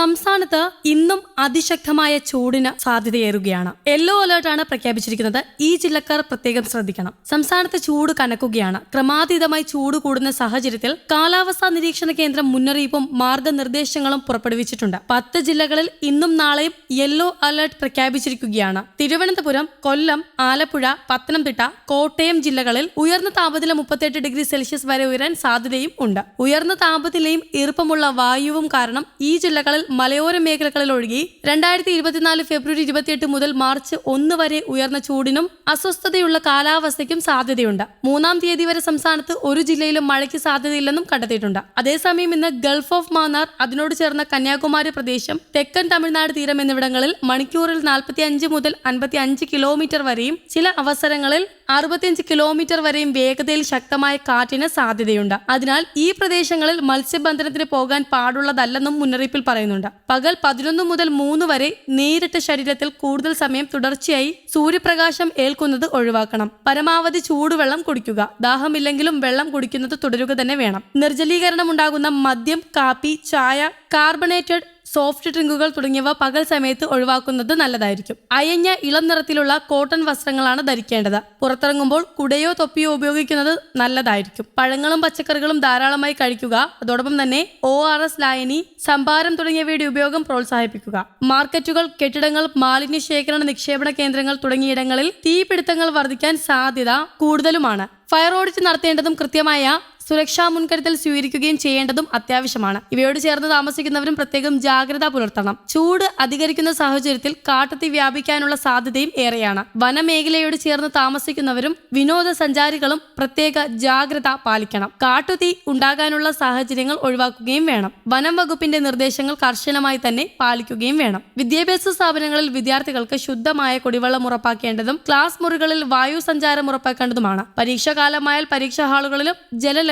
സംസ്ഥാനത്ത് ഇന്നും അതിശക്തമായ ചൂടിന് സാധ്യതയേറുകയാണ്. യെല്ലോ അലേർട്ടാണ് പ്രഖ്യാപിച്ചിരിക്കുന്നത്. ഈ ജില്ലക്കാർ പ്രത്യേകം ശ്രദ്ധിക്കണം. സംസ്ഥാനത്ത് ചൂട് കനക്കുകയാണ്. ക്രമാതീതമായി ചൂട് കൂടുന്ന സാഹചര്യത്തിൽ കാലാവസ്ഥാ നിരീക്ഷണ കേന്ദ്രം മുന്നറിയിപ്പും മാർഗനിർദ്ദേശങ്ങളും പുറപ്പെടുവിച്ചിട്ടുണ്ട്. പത്ത് ജില്ലകളിൽ ഇന്നും നാളെയും യെല്ലോ അലേർട്ട് പ്രഖ്യാപിച്ചിരിക്കുകയാണ്. തിരുവനന്തപുരം കൊല്ലം ആലപ്പുഴ പത്തനംതിട്ട കോട്ടയം ജില്ലകളിൽ ഉയർന്ന താപനില മുപ്പത്തെട്ട് ഡിഗ്രി സെൽഷ്യസ് വരെ ഉയരാൻ സാധ്യതയും ഉണ്ട്. ഉയർന്ന താപനിലയും ഈർപ്പമുള്ള വായുവും കാരണം ഈ ജില്ലകളിൽ മലയോര മേഖലകളിൽ ഒഴുകി രണ്ടായിരത്തി ഇരുപത്തിനാല് ഫെബ്രുവരി ഇരുപത്തിയെട്ട് മുതൽ മാർച്ച് ഒന്ന് വരെ ഉയർന്ന ചൂടിനും അസ്വസ്ഥതയുള്ള കാലാവസ്ഥയ്ക്കും സാധ്യതയുണ്ട്. മൂന്നാം തീയതി വരെ സംസ്ഥാനത്ത് ഒരു ജില്ലയിലും മഴയ്ക്ക് സാധ്യതയില്ലെന്നും കണ്ടെത്തിയിട്ടുണ്ട്. അതേസമയം ഇന്ന് ഗൾഫ് ഓഫ് മാന്നാർ അതിനോട് ചേർന്ന കന്യാകുമാരി പ്രദേശം തെക്കൻ തമിഴ്നാട് തീരം എന്നിവിടങ്ങളിൽ മണിക്കൂറിൽ നാൽപ്പത്തി മുതൽ അൻപത്തി അഞ്ച് കിലോമീറ്റർ വരെയും ചില അവസരങ്ങളിൽ അറുപത്തിയഞ്ച് കിലോമീറ്റർ വരെയും വേഗതയിൽ ശക്തമായ കാറ്റിന് സാധ്യതയുണ്ട്. അതിനാൽ ഈ പ്രദേശങ്ങളിൽ മത്സ്യബന്ധനത്തിന് പോകാൻ പാടുള്ളതല്ലെന്നും മുന്നറിയിപ്പിൽ പറയുന്നുണ്ട്. പകൽ പതിനൊന്ന് മുതൽ മൂന്ന് വരെ നേരിട്ട് ശരീരത്തിൽ കൂടുതൽ സമയം തുടർച്ചയായി സൂര്യപ്രകാശം ഏൽക്കുന്നത് ഒഴിവാക്കണം. പരമാവധി ചൂടുവെള്ളം കുടിക്കുക. ദാഹമില്ലെങ്കിലും വെള്ളം കുടിക്കുന്നത് തുടരുക തന്നെ വേണം. നിർജലീകരണം ഉണ്ടാകുന്ന മദ്യം കാപ്പി ചായ കാർബണേറ്റഡ് സോഫ്റ്റ് ഡ്രിങ്കുകൾ തുടങ്ങിയവ പകൽ സമയത്ത് ഒഴിവാക്കുന്നത് നല്ലതായിരിക്കും. അയഞ്ഞ ഇളം നിറത്തിലുള്ള കോട്ടൺ വസ്ത്രങ്ങളാണ് ധരിക്കേണ്ടത്. പുറത്തിറങ്ങുമ്പോൾ കുടയോ തൊപ്പിയോ ഉപയോഗിക്കുന്നത് നല്ലതായിരിക്കും. പഴങ്ങളും പച്ചക്കറികളും ധാരാളമായി കഴിക്കുക അതോടൊപ്പം തന്നെ ഒ ആർ എസ് ലായനി സംഭാരം തുടങ്ങിയവയുടെ ഉപയോഗം പ്രോത്സാഹിപ്പിക്കുക. മാർക്കറ്റുകൾ കെട്ടിടങ്ങൾ മാലിന്യ ശേഖരണ നിക്ഷേപണ കേന്ദ്രങ്ങൾ തുടങ്ങിയിടങ്ങളിൽ തീപിടുത്തങ്ങൾ വർദ്ധിക്കാൻ സാധ്യത കൂടുതലുമാണ്. ഫയർ ഓഡിറ്റ് നടത്തേണ്ടതും കൃത്യമായ സുരക്ഷാ മുൻകരുതൽ സ്വീകരിക്കുകയും ചെയ്യേണ്ടതും അത്യാവശ്യമാണ്. ഇവയോട് ചേർന്ന് താമസിക്കുന്നവരും പ്രത്യേകം ജാഗ്രത പുലർത്തണം. ചൂട് അധികരിക്കുന്ന സാഹചര്യത്തിൽ കാട്ടത്തി വ്യാപിക്കാനുള്ള സാധ്യതയും ഏറെയാണ്. വനമേഖലയോട് ചേർന്ന് താമസിക്കുന്നവരും വിനോദസഞ്ചാരികളും പ്രത്യേക ജാഗ്രത പാലിക്കണം. കാട്ടുതീ ഉണ്ടാകാനുള്ള സാഹചര്യങ്ങൾ ഒഴിവാക്കുകയും വേണം. വനം വകുപ്പിന്റെ നിർദ്ദേശങ്ങൾ കർശനമായി തന്നെ പാലിക്കുകയും വേണം. വിദ്യാഭ്യാസ സ്ഥാപനങ്ങളിൽ വിദ്യാർത്ഥികൾക്ക് ശുദ്ധമായ കുടിവെള്ളം ഉറപ്പാക്കേണ്ടതും ക്ലാസ് മുറികളിൽ വായു സഞ്ചാരം ഉറപ്പാക്കേണ്ടതുമാണ്. പരീക്ഷാകാലമായാൽ പരീക്ഷാ ഹാളുകളിലും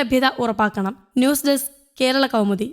ജലലഭ്യത ഉറപ്പാക്കണം. News desk Kerala Kaumudi.